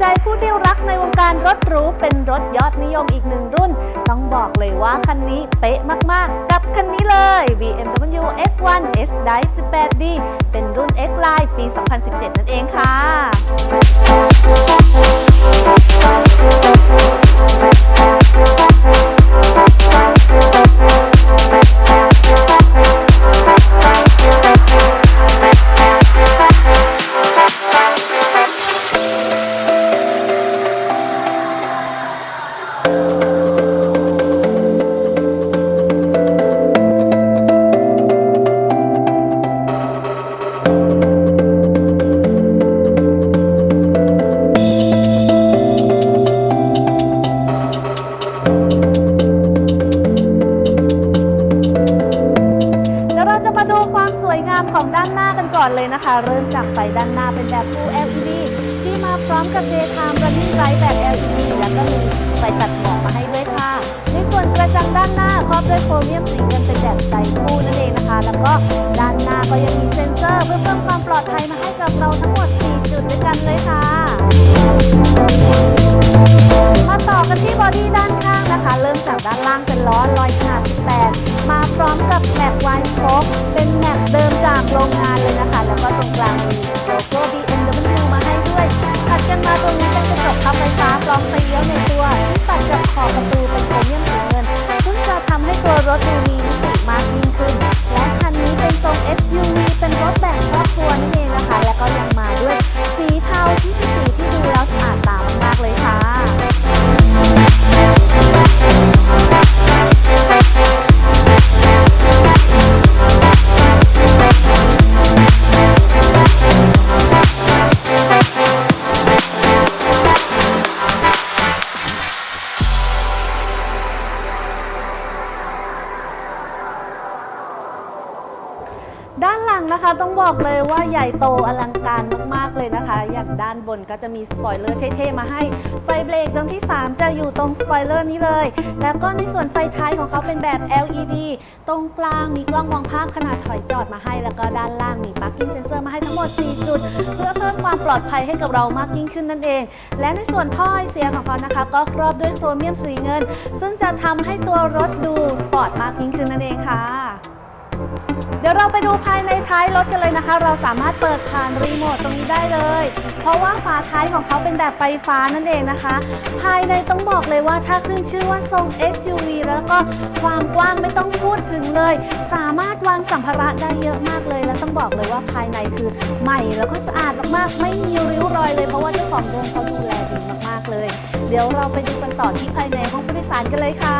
ใจผู้ที่รักในวงการรถหรูเป็นรถยอดนิยมอีกหนึ่งรุ่น ต้องบอกเลยว่าคันนี้เป๊ะมากๆ กับคันนี้เลย BMW X1 S Drive 18D เป็นรุ่น X Line ปี 2017 นั่นเองค่ะ ก่อนเลยนะคะ เริ่มจากไฟด้านหน้าเป็นแบบ Full LED ที่มาพร้อมกับ Daytime Running Light แบบ LED แล้วก็มีไฟตัดหมอกมาให้ด้วยค่ะ ในส่วนกระจังด้านหน้าครอบด้วยโครเมียมสีเงินเป็นแบบใสคู่นั่นเองนะคะ แล้วก็ด้านหน้าก็ยังมีเซ็นเซอร์ เพื่อเพิ่มความปลอดภัยมาให้กับเราทั้งหมด 4 จุดด้วยกันเลยค่ะ มาต่อกันที่บอดี้ด้านข้างนะคะ เริ่มจากด้านล่างเป็นล้อลอยขนาด18มาพร้อมำ นะคะต้องบอกเลยว่าใหญ่โตอลังการมาก ๆ เลยนะคะ อย่างด้านบนก็จะมีสปอยเลอร์เท่ ๆ มาให้ ไฟเบรกดวงที่ 3 จะอยู่ตรงสปอยเลอร์นี้เลย แล้วก็ในส่วนไฟท้ายของเขาเป็นแบบ LED ตรงกลางมีกล้องมองภาพขนาดถอยจอดมาให้ แล้วก็ด้านล่างมี parking sensor มาให้ทั้งหมด 4 จุด เพื่อเพิ่มความปลอดภัยให้กับเรามากยิ่งขึ้นนั่นเอง และในส่วนท่อไอเสียของเขานะคะ ก็ครอบด้วยโครเมียมสีเงิน ซึ่งจะทำให้ตัวรถดูสปอร์ตมากยิ่งขึ้นนั่นเองค่ะ เดี๋ยวเราไปดูภายในท้ายรถกันเลยนะคะ เราสามารถเปิดผ่านรีโมทตรงนี้ได้เลย เพราะว่าฝาท้ายของเขาเป็นแบบไฟฟ้านั่นเองนะคะ ภายในต้องบอกเลยว่าถ้าขึ้นชื่อว่าทรง SUV แล้วก็ความกว้างไม่ต้องพูดถึงเลย สามารถวางสัมภาระได้เยอะมากเลย และต้องบอกเลยว่าภายในคือใหม่แล้วก็สะอาดมากๆ ไม่มีริ้วรอยเลยเพราะว่าเจ้าของเดิมเขาดูแลดีมากๆเลย เดี๋ยวเราไปดูกันต่อที่ภายในห้องผู้โดยสารกันเลยค่ะ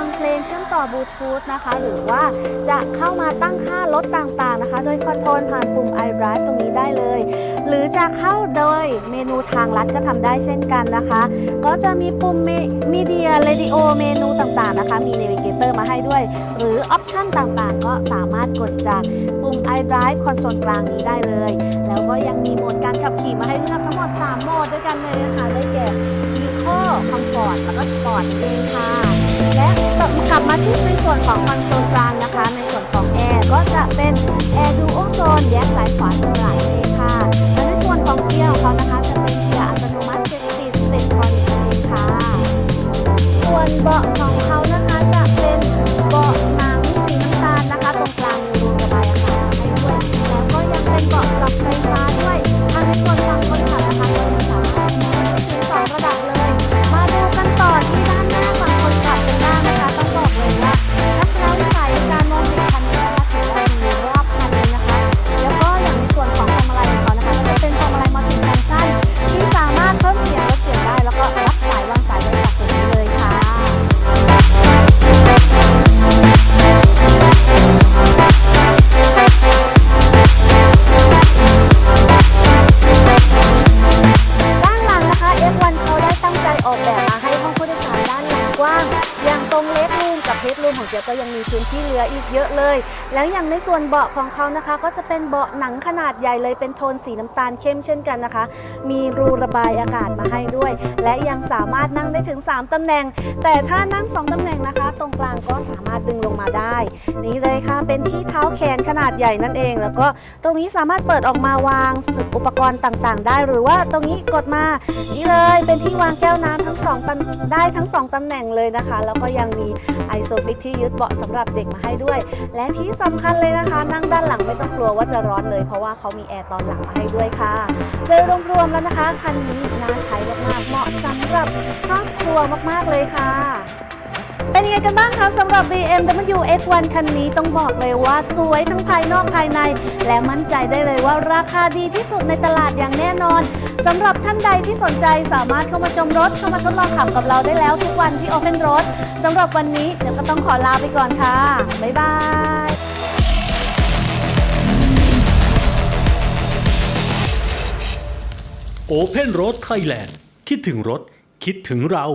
ฟังเพลงเชื่อมต่อบลูทูธนะคะ หรือว่าจะเข้ามาตั้งค่ารถต่างๆนะคะ โดยคอนโทรลผ่านปุ่ม iDrive ตรงนี้ได้เลย หรือจะเข้าโดยเมนูทางลัดก็ทำได้เช่นกันนะคะ ก็จะมีปุ่มมีเดียเรดิโอเมนูต่างๆนะคะ มี Navigator มาให้ด้วย หรือออปชันต่างๆ ก็สามารถกดจากปุ่ม iDrive คอนโซลกลางนี้ได้เลย แล้วก็ยังมีโหมดการขับขี่มาให้เลือกทั้งหมด 3 โหมดด้วยกันเลยนะคะได้แก่ Eco Comfort แล้วก็ Sport นั่นเองค่ะ และกลับมาที่ในส่วนของคอนโซลกลาง เดรูมของเจี๊ยบก็ยังมีพื้นที่เหลืออีกเยอะเลย แล้วอย่างในส่วนเบาะของเขานะคะ ก็จะเป็นเบาะหนังขนาดใหญ่เลยเป็นโทนสีน้ำตาลเข้มเช่นกันนะคะ มีรูระบายอากาศมาให้ด้วย และยังสามารถนั่งได้ถึง 3ตำแหน่ง แต่ถ้านั่ง 2ตำแหน่งนะคะ ตรงกลางก็สามารถดึงลงมาได้ นี่เลยค่ะเป็นที่เท้าแขนขนาดใหญ่นั่นเอง แล้วก็ตรงนี้สามารถเปิดออกมาวางอุปกรณ์ต่างๆ ได้ หรือว่าตรงนี้กดมานี่เลยเป็นที่วางแก้วน้ำทั้งสองได้ทั้งสองตำแหน่งเลยนะคะ แล้วก็ยังมีไอโซฟิกที่ยึดเบาะสำหรับเด็กมาให้ด้วย และที่สำคัญเลยนะคะ นั่งด้านหลังไม่ต้องกลัวว่าจะร้อนเลย เพราะว่าเขามีแอร์ตอนหลังมาให้ด้วยค่ะ โดยรวมๆแล้วนะคะ คันนี้น่าใช้มากๆเหมาะสำหรับครอบครัวมากๆเลยค่ะ เป็นยังไงกันบ้างคะสำหรับ BMW X1 คันนี้ต้องบอกเลยว่าสวยทั้งภายนอกภายใน และมั่นใจได้เลยว่าราคาดีที่สุดในตลาดอย่างแน่นอนสำหรับท่านใดที่สนใจสามารถเข้ามาชมรถเข้ามาทดลองขับกับเราได้แล้วทุกวันที่ Open Road สำหรับวันนี้เดี๋ยวก็ต้องขอลาไปก่อนค่ะ บ๊ายบาย Open Road Thailand คิดถึงรถ คิดถึงเรา